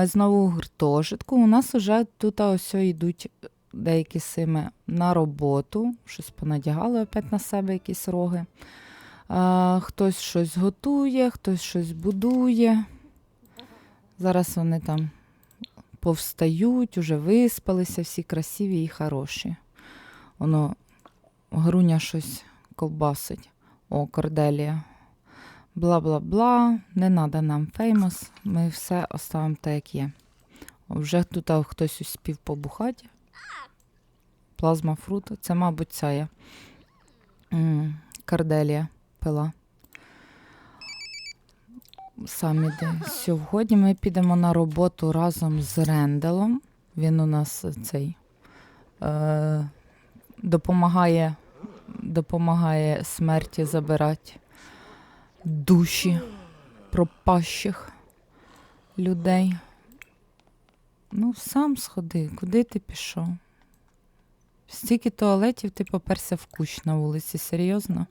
Ми знову у гуртожитку. У нас уже тут ось йдуть деякі сими на роботу. Щось понадягали опять на себе якісь роги. А, хтось щось готує, хтось щось будує. Зараз вони там повстають, уже виспалися, всі красиві і хороші. Воно груня щось ковбасить. О, корделія. Бла-бла-бла, не треба нам феймос, ми все оставимо так, як є. Вже тут хтось успів побухати. Плазма фрут, це, мабуть, ця є. Карделія пила. Самі де. Сьогодні ми підемо на роботу разом з Ренделом. Він у нас цей е, допомагає, допомагає смерті забирати душі пропащих людей. Ну, сам сходи, куди ти пішов? Стільки туалетів ти поперся в кущ на вулиці, серйозно?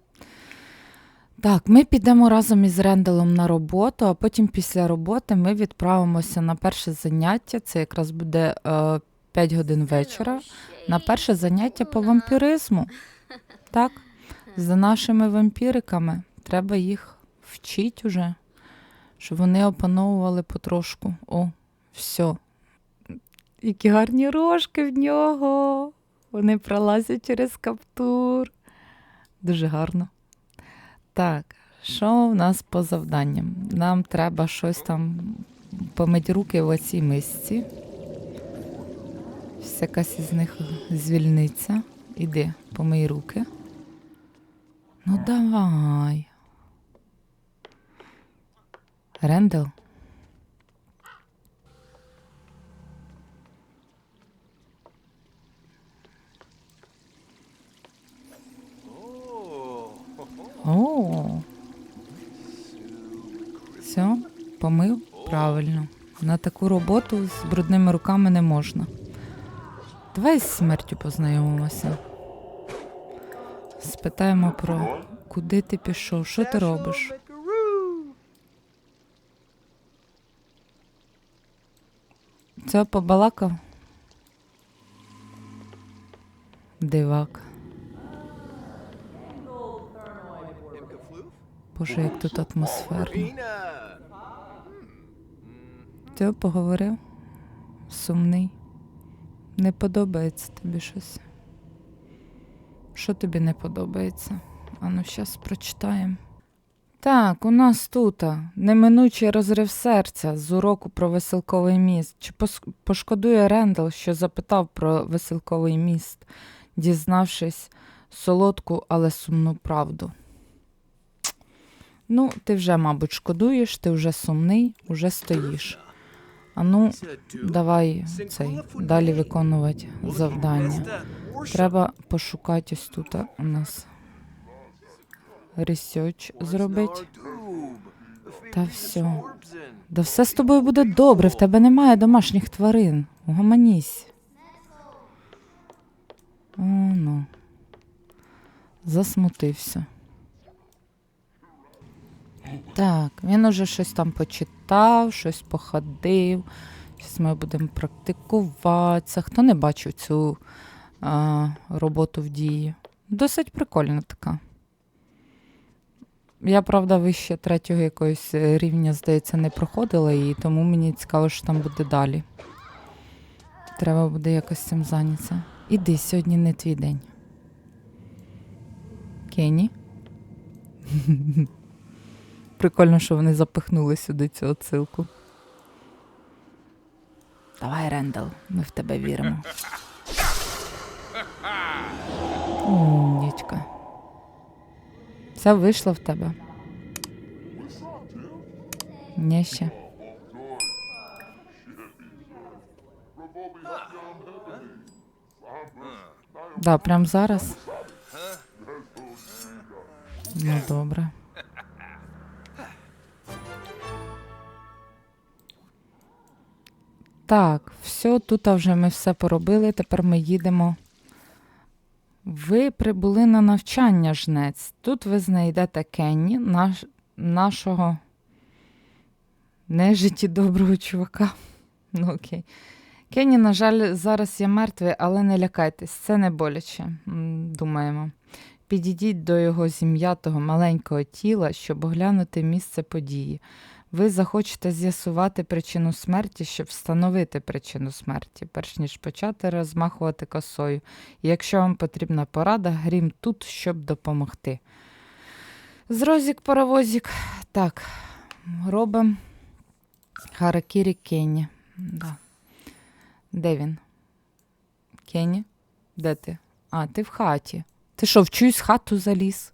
Так, ми підемо разом із Ренделом на роботу, а потім після роботи ми відправимося на перше заняття. Це якраз буде е, 5 годин вечора. На перше заняття по вампіризму. Так, за нашими вампіриками. Треба їх вчити уже, щоб вони опановували потрошку. О, все. Які гарні рожки в нього. Вони пролазять через каптур. Дуже гарно. Так, що в нас по завданням? Нам треба щось там помити руки в оцій мисці. Якась із них звільниться. Іди, помий руки. Ну давай. Рендел. О. Все, помив? Правильно. На таку роботу з брудними руками не можна. Давай з смертю познайомимося. Спитаємо про куди ти пішов, що ти робиш? Це побалакав? Дивак. Боже, як тут атмосферно. Ти поговорив? Сумний. Не подобається тобі щось. Що тобі не подобається? Ану, зараз прочитаємо. Так, у нас тут неминучий розрив серця з уроку про веселковий міст. Чи пошкодує Рендал, що запитав про веселковий міст, дізнавшись солодку, але сумну правду? Ну, ти вже, мабуть, шкодуєш, ти вже сумний, вже стоїш. А ну, давай цей далі виконувати завдання. Треба пошукати ось тут у нас ресерч зробити. Та все. Да все з тобою буде добре, в тебе немає домашніх тварин. Угомонісь. О, ну. Засмутився. Так, він уже щось там почитав, щось походив. Зараз ми будемо практикуватися. Хто не бачив цю а, роботу в дії? Досить прикольна така. Я, правда, вище третього якогось е, рівня, здається, не проходила її, тому мені цікаво, що там буде далі. Треба буде якось цим зайнятися. Іди, сьогодні не твій день. Кенні. Прикольно, що вони запихнули сюди цю отсилку. Давай, Рендал, ми в тебе віримо. Умнічка. Все вийшло в тебе. Ні ще. Да, прям зараз. Ну, добре. Так, все, тут вже ми все поробили. Тепер ми їдемо. Ви прибули на навчання, жнець. Тут ви знайдете Кенні, наш, нашого Не житті доброго чувака. Ну окей. Кенні, на жаль, зараз є мертвий, але не лякайтесь, це не боляче, думаємо. Підійдіть до його зім'ятого маленького тіла, щоб оглянути місце події. Ви захочете з'ясувати причину смерті, щоб встановити причину смерті, перш ніж почати розмахувати косою. І якщо вам потрібна порада, грім тут, щоб допомогти. Зрозік паровозік. Так, робимо Харакірі Кенні. Да. Де він? Кенні? Де ти? А, ти в хаті. Ти що, в чиюсь хату заліз?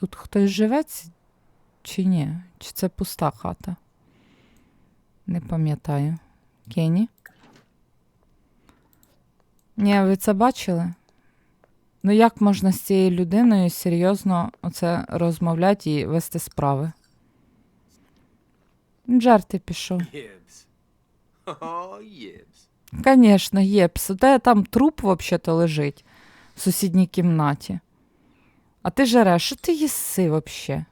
Тут хтось живе чи ні? Чи це пуста хата? Не пам'ятаю. Кенні? Ні, ви це бачили? Ну як можна з цією людиною серйозно оце розмовляти і вести справи? Жарти пішов. Конечно, єпс. Де там труп взагалі лежить в сусідній кімнаті. А ти жереш, що ти їси? Ah.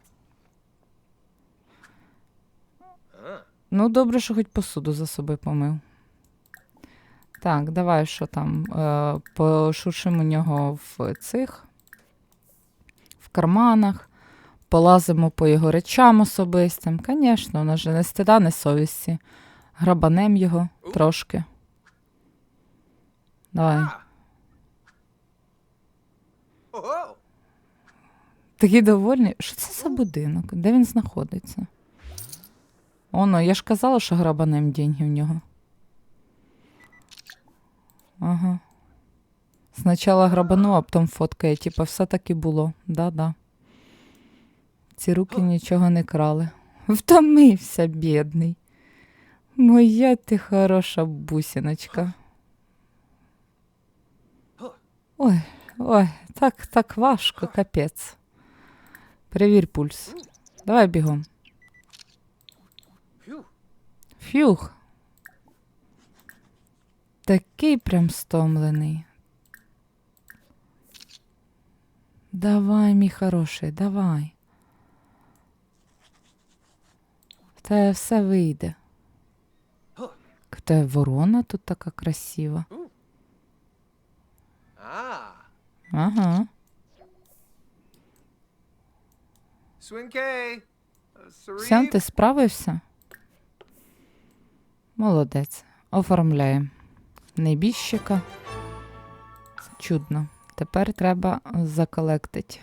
Ну, добре, що хоч посуду за собою помив. Так, давай, що там? Е, пошуршимо нього в цих в карманах, полазимо по його речам особистим. Звісно, у нас же не стида, не совісті. Грабанем його трошки. Давай. Такий довольний. Що це за будинок? Де він знаходиться? Оно, я ж казала, що грабанем деньги в нього. Ага. Спочатку грабану, а потім фоткає. Типа, все так і було. Да-да. Ці руки нічого не крали. Втомився, бідний. Моя ти хороша бусіночка. Ой, ой, так, так важко, капець. Перевір пульс. Давай бігом. Фюх. Такий прям стомлений. Давай, мій хороший, давай. В тебе все вийде. Тебе ворона тут така красива. Ага. Uh, Sarif. ти справився? Молодець. Оформляємо. Небіжчика. Чудно. Тепер треба заколектити.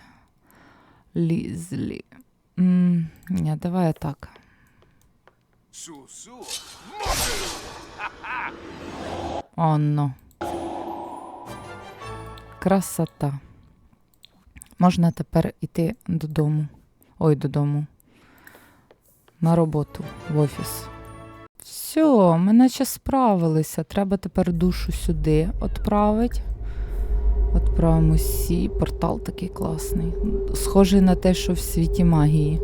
Лізлі. М, Ні, давай так. Онно. Красота. Можна тепер іти додому. Ой, додому. На роботу в офіс. Все, ми наче справилися. Треба тепер душу сюди відправити. Відправимо всі. Портал такий класний. Схожий на те, що в світі магії.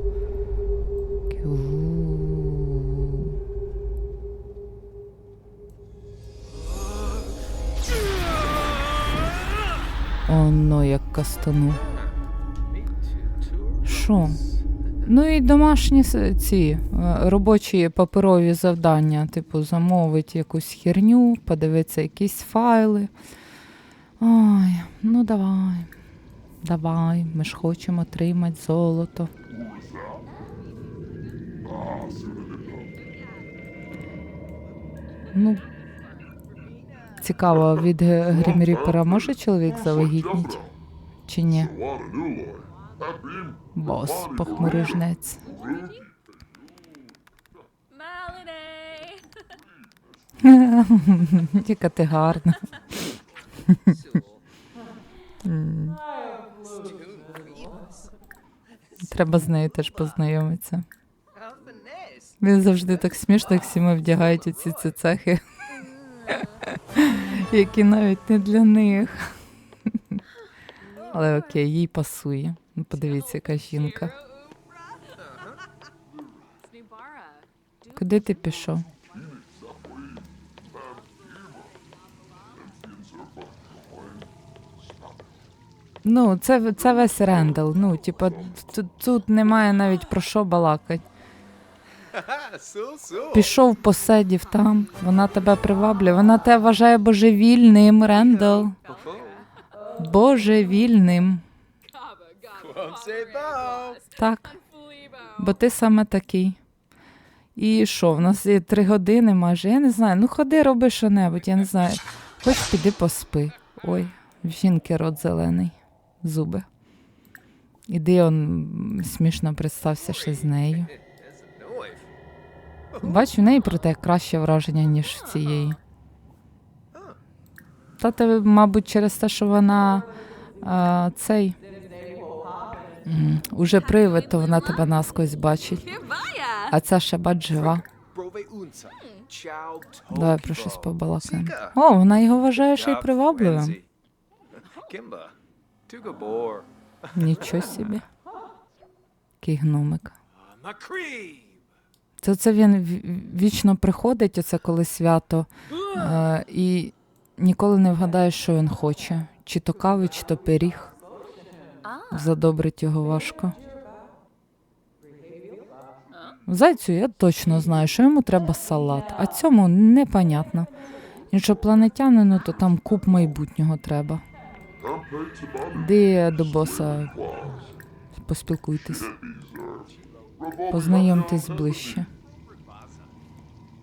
Оно як кастану. Що? Ну і домашні ці е, робочі паперові завдання, типу, замовити якусь херню, подивитися якісь файли. Ой, ну давай. Давай, ми ж хочемо отримати золото. Ну, цікаво, від Г- Грімріпера може чоловік завагітніти? Чи ні? Бос, похмурижнець. Melanie! Яка ти гарна. Треба з нею теж познайомитися. Він завжди так смішно, як всіми вдягають оці ці цехи, які навіть не для них. Але окей, їй пасує. Ну, подивіться, яка жінка. Куди ти пішов? Ну, це, це весь рендел. Ну, типа, тут, тут немає навіть про що балакати. Пішов, посидів там, вона тебе приваблює, вона тебе вважає божевільним, Рендел. Oh, Божевільним. Так, бо ти саме такий. І що, в нас є три години майже. Я не знаю. Ну ходи, роби що-небудь, я не знаю. Хоч піди поспи. Ой, в жінки рот зелений. Зуби. Іди он смішно представся ще з нею. That's a knife. Бач, в неї проте краще враження, ніж в цієї. Та тебе, мабуть, через те, що вона а, цей. М, Уже привид, то вона тебе наскось бачить. А ця ще жива. Давай про щось побалакаємо. О, вона його вважає ще й привабливим. Нічого собі. Який гномик. Це, це він в- вічно приходить, оце коли свято, е, і ніколи не вгадаєш, що він хоче. Чи то кави, чи то пиріг. Задобрить його важко. Зайцю я точно знаю, що йому треба салат, а цьому непонятно. Іншопланетянину, то там куб майбутнього треба. Де до боса поспілкуйтесь. Познайомтесь ближче.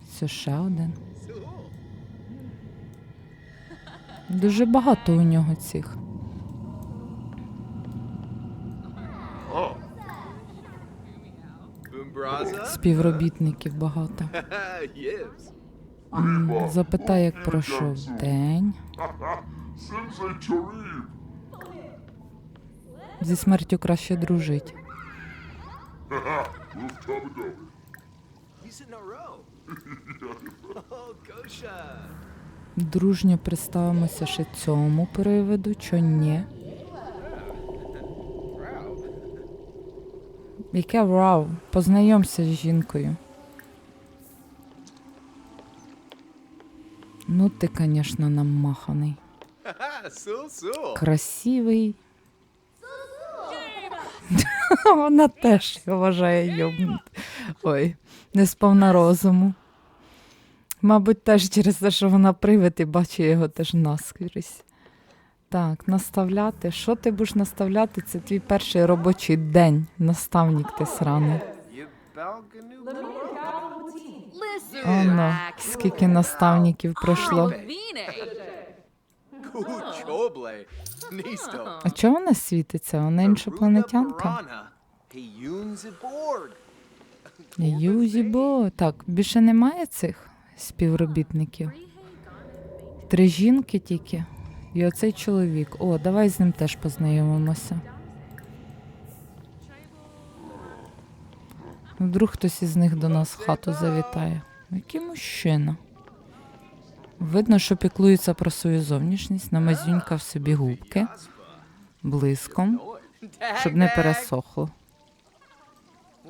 Це ще один. Дуже багато у нього цих. Співробітників багато. Запитай, як пройшов день. Зі смертю краще дружить. Дружньо представимося ще цьому приводу, чо ні. Яке вау, познайомся з жінкою. Ну, ти, звісно, намаханий. Красивий. Вона теж його вважає йобнут. Ой, не сповна розуму. Мабуть, теж через те, що вона привид і бачить його теж наскрізь. Так, наставляти. Що ти будеш наставляти? Це твій перший робочий день. Наставник ти сраний. Оно, скільки наставників пройшло. А чого вона світиться? Вона іншопланетянка? Юзібо. Так, більше немає цих співробітників. Три жінки тільки. І оцей чоловік. О, давай з ним теж познайомимося. Вдруг хтось із них до нас в хату завітає. Який мужчина. Видно, що піклується про свою зовнішність, намазюнькав собі губки блиском, щоб не пересохло.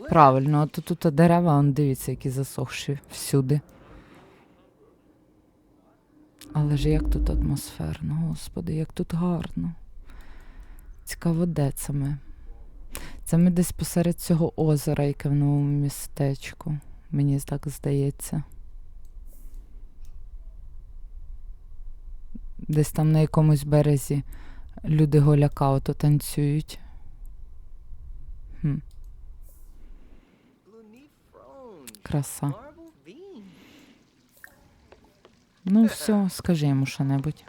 Правильно, а то тут дерева, он дивіться, які засохші всюди. Але ж як тут атмосферно, господи, як тут гарно. Цікаво, де це ми? Це ми десь посеред цього озера, яке в новому містечку. Мені так здається. Десь там на якомусь березі люди голяка ото танцюють. Хм, краса. Ну, все, скажи йому що-небудь.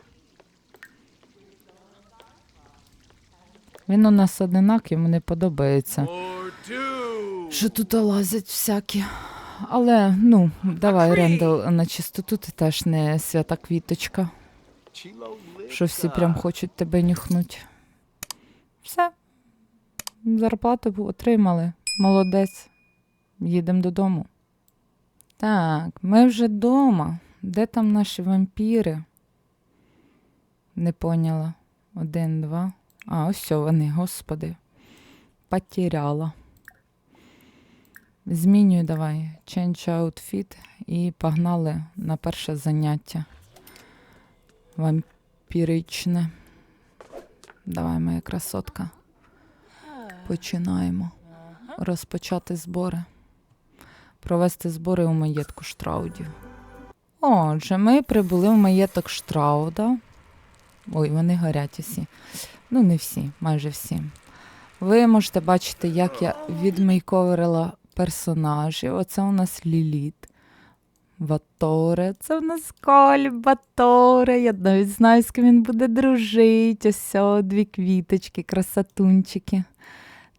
Він у нас одинак, йому не подобається. Що тут лазять всякі. Але, ну, давай, Рендел, на чистоту ти теж не свята квіточка, що всі прям хочуть тебе нюхнуть. Все. Зарплату отримали. Молодець. Їдемо додому. Так, ми вже вдома. Де там наші вампіри? Не поняла. Один, два. А, ось вони, господи. Потеряла. Змінюй давай. Change outfit і погнали на перше заняття. Вампіричне. Давай, моя красотка. Починаємо розпочати збори. Провести збори у маєтку Штраудів. Отже, ми прибули в маєток Штрауда. Ой, вони горять усі. Ну, не всі, майже всі. Ви можете бачити, як я відмейковерила персонажів. Оце у нас Ліліт. Ваторе, це в нас Коль Баторе. Я навіть знаю, з ким він буде дружити. Ось о, дві квіточки, красотунчики.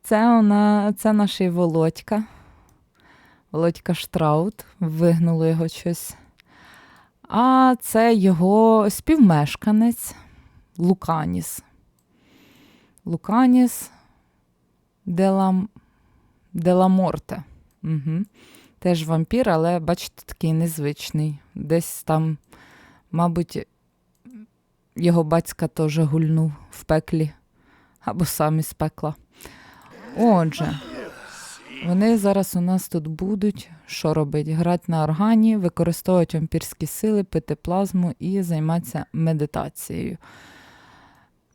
Це, вона, це наш Володька. Володька Штраут. Вигнуло його щось. А це його співмешканець Луканіс. Луканіс Делам... Деламорте. Угу. Теж вампір, але бачите, такий незвичний. Десь там, мабуть, його батька теж гульнув в пеклі або сам із пекла. Отже, вони зараз у нас тут будуть що робити? Грати на органі, використовувати вампірські сили, пити плазму і займатися медитацією.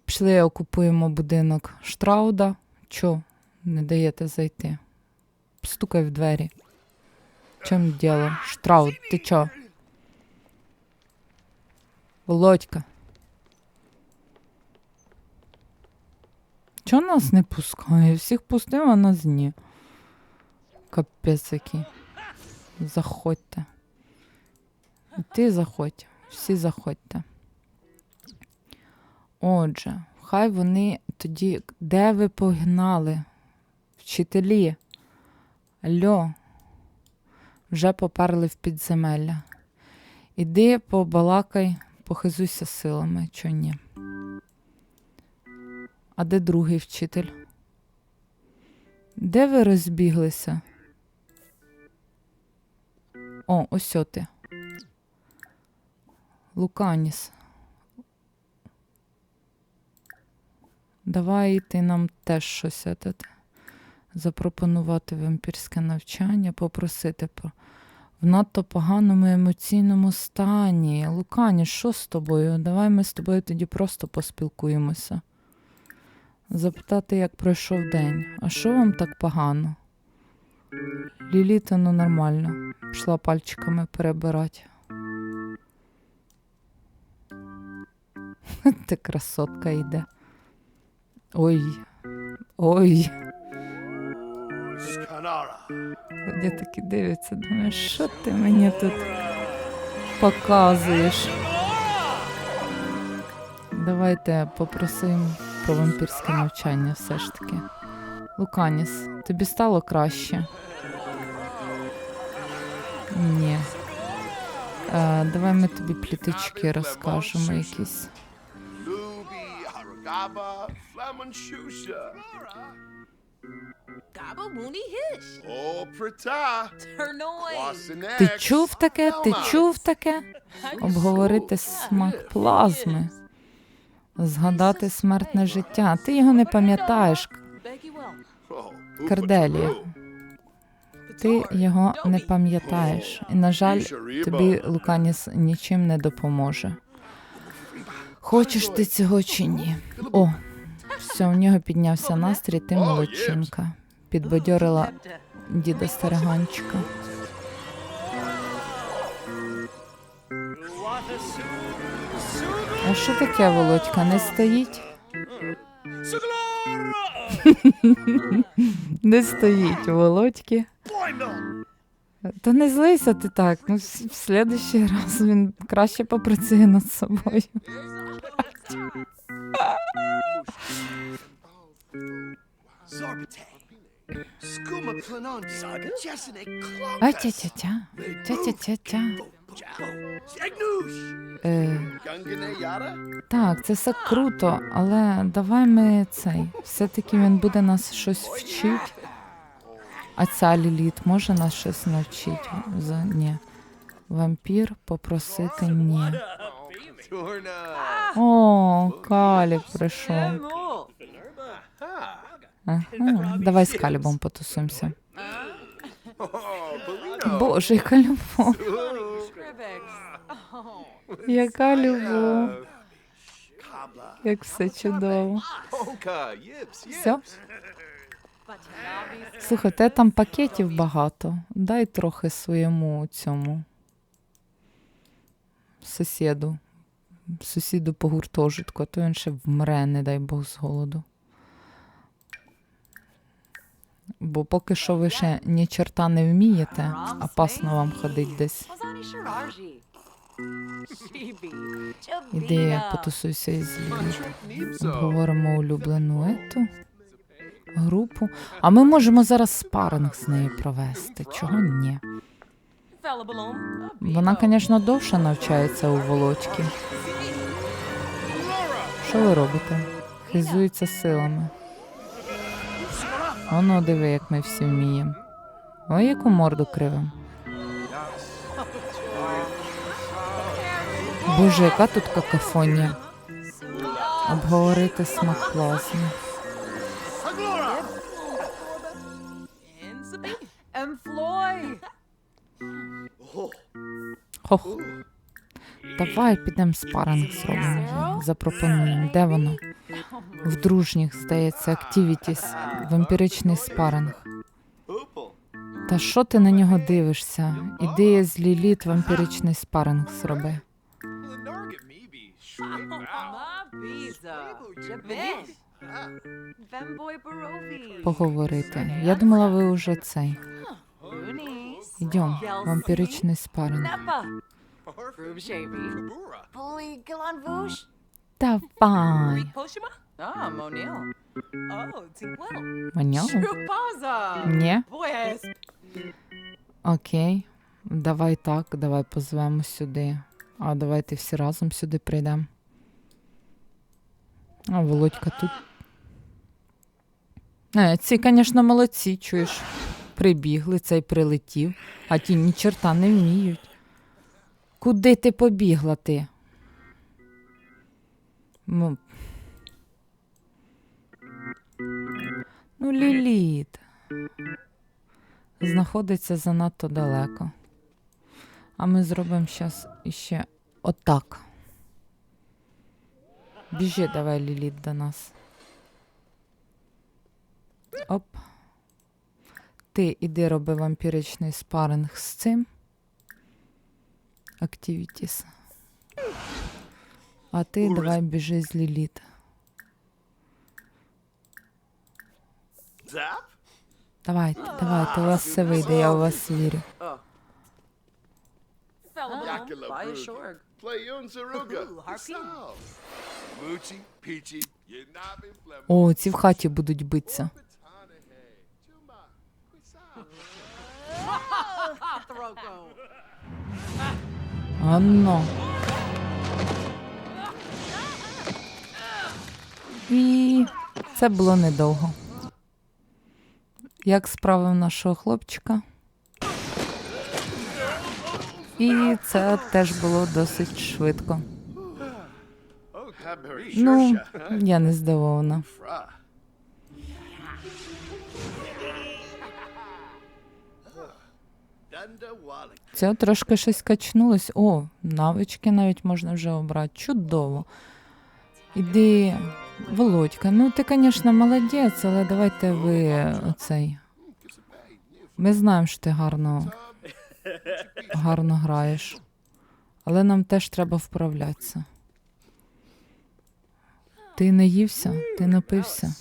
Пішли, окупуємо будинок Штрауда. Чо не даєте зайти? Стукай в двері. Чому діло? Штрауд, ти чо? Володька. Чого нас не пускає? Всіх пустив, а нас ні. Капець який. Заходьте. І ти заходь. Всі заходьте. Отже, хай вони тоді. Де ви погнали? Вчителі. Алло. Вже поперли в підземелля. Іди побалакай, похизуйся силами, чо ні. А де другий вчитель? Де ви розбіглися? О, ось ти. Луканіс. Давай ти нам теж щось етат, запропонувати вампірське навчання, попросити про в надто поганому емоційному стані. Луканіс, що з тобою? Давай ми з тобою тоді просто поспілкуємося. Запитати, як пройшов день. А що вам так погано? Ліліта, ну нормально. Пішла пальчиками перебирати. Ти красотка йде. Ой. Ой. Я таки дивиться, думаю, що ти мені тут показуєш? Давайте попросимо про вампірське навчання все ж таки. Луканіс, тобі стало краще? Ні. Е, давай ми тобі пліточки розкажемо якісь. Ти чув таке? Ти чув таке? Обговорити смак плазми, згадати смертне життя. Ти його не пам'ятаєш, Карделія. Ти його не пам'ятаєш. І, на жаль, тобі Луканіс нічим не допоможе. Хочеш ти цього чи ні? О, все, у нього піднявся настрій, ти молодчинка. Підбадьорила діда стариганчика. А що таке, Володька, не стоїть? Не стоїть у Володьки. Та не злися ти так. Ну, в следующий раз він краще попрацює над собою. А тя-тя-тя, тя-тя-тя-тя. Е, так, це все круто, але давай ми цей. Все-таки він буде нас щось вчити. А ця Ліліт може нас щось навчити? За... Ні. Вампір попросити ні. О, Каліб прийшов. Ага. Давай з Калібом потусуємося. Боже. Scrivex. Яка любов. Як все чудово. Все? Слухайте, там пакетів багато. Дай трохи своєму цьому сусіду. Сусіду по гуртожитку, а то він ще вмре, не дай Бог з голоду. Бо поки що ви ще ні черта не вмієте, опасно вам ходить десь. Іди Jabina. потусуйся із Лілі. Обговоримо улюблену ету групу. А ми можемо зараз спаринг з нею провести. Чого ні? Вона, звісно, довше навчається у Володьки. Що ви робите? Хизується силами. Оно диви, як ми всі вміємо. Ой, яку морду кривим. Боже, яка тут какафонія. Обговорити смак Floyd. Хох. Давай підемо спаринг зробимо. Запропонуємо. Де воно? В дружніх, здається, активітіс. Вампіричний спаринг. Та що ти на нього дивишся? Іди з Ліліт вампіричний спаринг зроби. Поговорити. Я думала, ви уже цей. Йдем, вампіричний спаринг. Давай. Ah, Monil. Oh, Tinkwell. Маняу? Trupaza. Ні? Boyes. Окей. Давай так, давай позвемо сюди. А давайте всі разом сюди прийдемо. А Володька тут. Е, ці, звісно, молодці, чуєш. Прибігли, цей прилетів, а ті ні черта не вміють. Куди ти побігла ти? Ну, ну Ліліт знаходиться занадто далеко. А ми зробимо зараз іще отак. Біжи давай, Ліліт, до нас. Оп. Ти іди роби вампіричний спаринг з цим. Activities. А ти давай біжи з Ліліт. Давайте, давайте, у вас все вийде, я у вас вірю. О, ці в хаті будуть битися. Анно. І це було недовго. Як справи в нашого хлопчика? І це теж було досить швидко. Ну, я не здивована. Це трошки щось качнулось. О, навички навіть можна вже обрати. Чудово. Іди, Володька, ну ти, звісно, молодець, але давайте ви оцей. Ми знаємо, що ти гарно, гарно граєш. Але нам теж треба вправлятися. Ти не ївся, ти напився.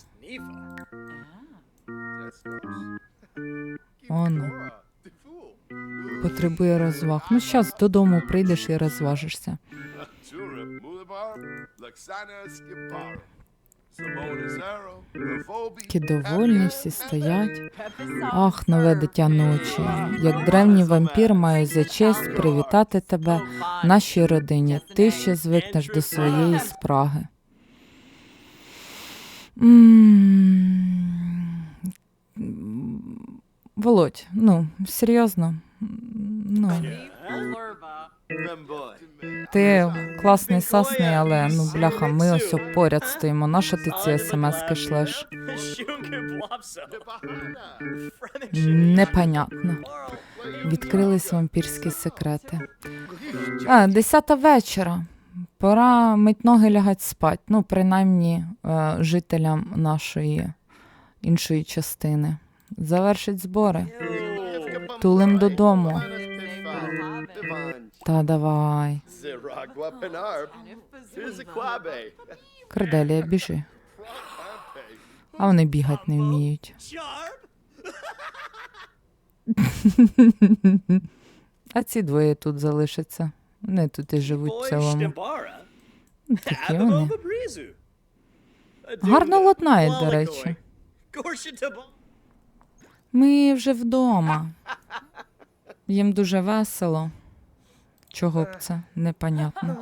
Оно. Потребує розваг. Ну, зараз додому прийдеш і розважишся. Такі довольні, всі стоять. Ах, нове дитя ночі. Як древній вампір маю за честь привітати тебе нашій родині. Ти ще звикнеш до своєї спраги. Володь, ну, серйозно. Ну. Ти класний сасний, але ну бляха, ми ось поряд стоїмо. Наша ти ці смски шлеш? Непонятно. Відкрились вампірські секрети. А, десята вечора. Пора мить ноги лягать спать. Ну, принаймні, е, жителям нашої іншої частини. Завершить збори. Тулим додому. Та давай. Корделія, біжи. А вони бігати не вміють. А ці двоє тут залишаться. Вони тут і живуть в цілому. Такі вони. Гарно ладнають, до речі. Ми вже вдома. Їм дуже весело. Чого б це? Непонятно.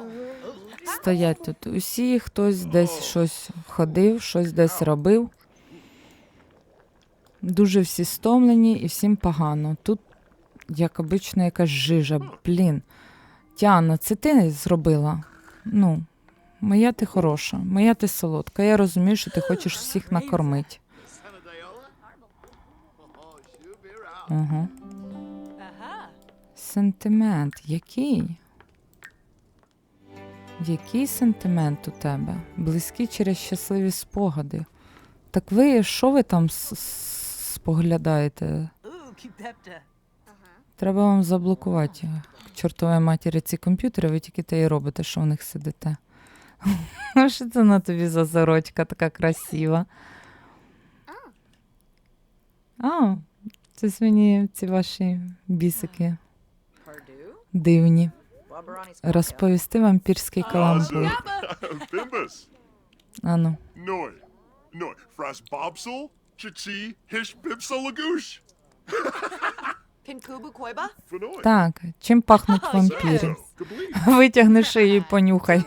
Стоять тут усі, хтось десь щось ходив, щось десь робив. Дуже всі стомлені і всім погано. Тут, як обично, якась жижа. Блін. Тіана, це ти зробила? Ну, моя ти хороша, моя ти солодка. Я розумію, що ти хочеш всіх накормити. Oh, Сентимент. Який? Який сентимент у тебе? Близькі через щасливі спогади. Так ви що ви там с- с- споглядаєте? Треба вам заблокувати к чортовій матері ці комп'ютери, ви тільки те і робите, що в них сидите. Що це на тобі за сорочка така красива? А, це мені ці ваші бісики. Дивні. Розповісти вампірський каламбур. Ану. Fras Bobsel. Chichi. Hish Bibsalagoosh. Kinkubu Koiba? Fenoy. Так, чим пахнуть вампіри? Витягни шию і понюхай.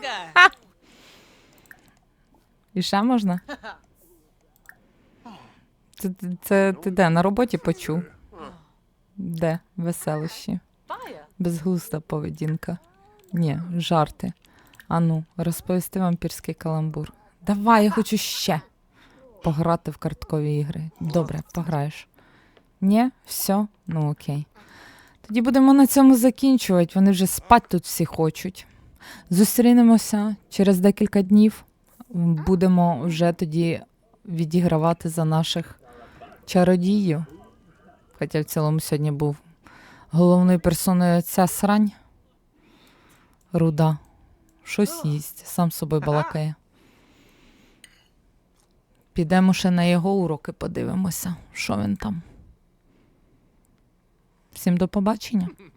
І ще можна? Це, це, це ти де? На роботі почув? Де? Веселощі. Безглузда поведінка. Ні, жарти. Ану, розповісти вампірський каламбур. Давай, я хочу ще пограти в карткові ігри. Добре, пограєш. Ні, все, ну окей. Тоді будемо на цьому закінчувати. Вони вже спать тут всі хочуть. Зустрінемося через декілька днів. Будемо вже тоді відігравати за наших чародіїв. Хоча в цілому сьогодні був головною персоною ця срань. Руда. Щось їсть, сам з собою балакає. Підемо ще на його уроки, подивимося, що він там. Всім до побачення.